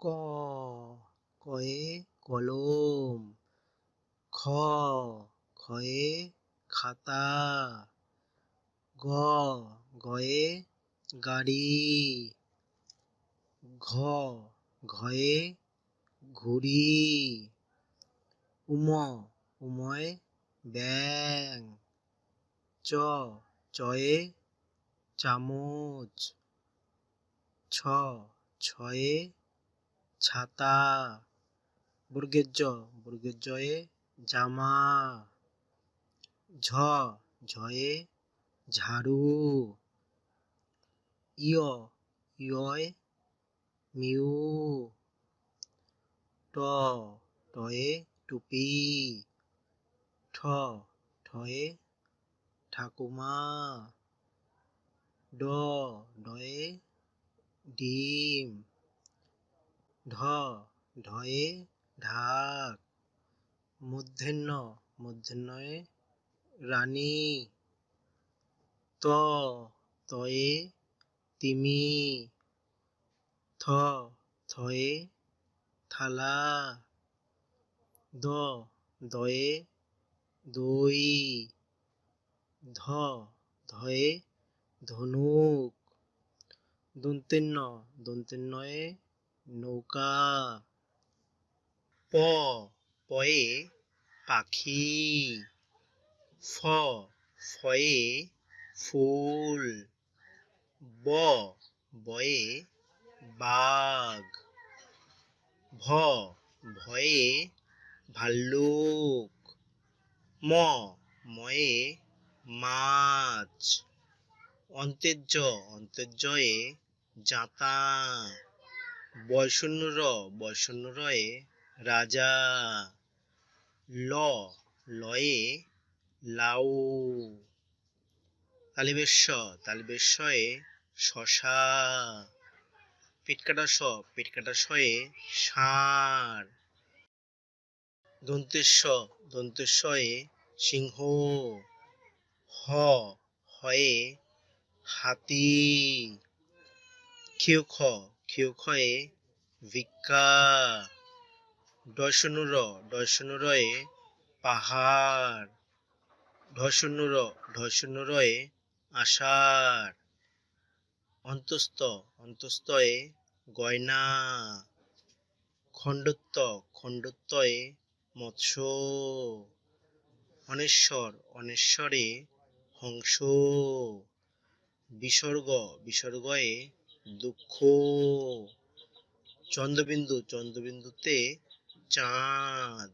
ক কয়ে কলম, খ, খয়ে খাতা, গ, গয়ে গাড়ি, ঘ, ঘয়ে ঘুড়ি, উম, উময় ব্যাং চ, চয়ে চামচ, ছ, ছয়ে ছাতা। বর্গের জ জামা। ঝ, ঝয়ে ঝাড়ু। ইয়, ইয়য় মিউ। ট, টয়ে টুপি। ঠ, ঠয়ে ঠাকুমা। ড, ডয়ে ডিম। ঢ, ঢয়ে ঢাক। মূর্ধন্য মূর্ধন্যয়ে রানী ত, তয়ে তিমি। থ, থয়ে থালা। দ, দয়ে দই। ধ, ধয়ে ধনুক। দন্তেন্ন দন্তেন্নয়ে নৌকা, প, পয়ে পাখি, ফ, ফয়ে ফুল, ব, বয়ে বাঘ, ভ, ভয়ে ভাল্লুক, ম, ময়ে মাছ, অন্তেজ্য অন্তেজ্যয়ে জাঁতা বয়শূন্য র বয়শূন্য রয়ে রাজা ল, লয়ে লাউ তালিবেশ্য তালিবেশ্বয়ে শশা। পেটকাটা স পেটকাটা শয়ে ষাঁড় দন্তেশ্ব দন্তেশ্বয়ে সিংহ। হ, হয়ে হাতি। ক্ষিয় খ ক্ষিয় খয়ে ভিক্ষা। ডয়শূন্য র ডয়শূন্য রয়ে পাহাড়। ঢশূন্য র আষাঢ়। অন্তস্থ, অন্তস্থয়ে গয়না। খণ্ডত্ব, খণ্ডত্বয়ে মৎস্য। অনেশ্বর, অনেশ্বরে হংস। বিসর্গ, বিসর্গয়ে দুঃখ। চন্দ্রবিন্দু চন্দ্রবিন্দুতে চাঁদ।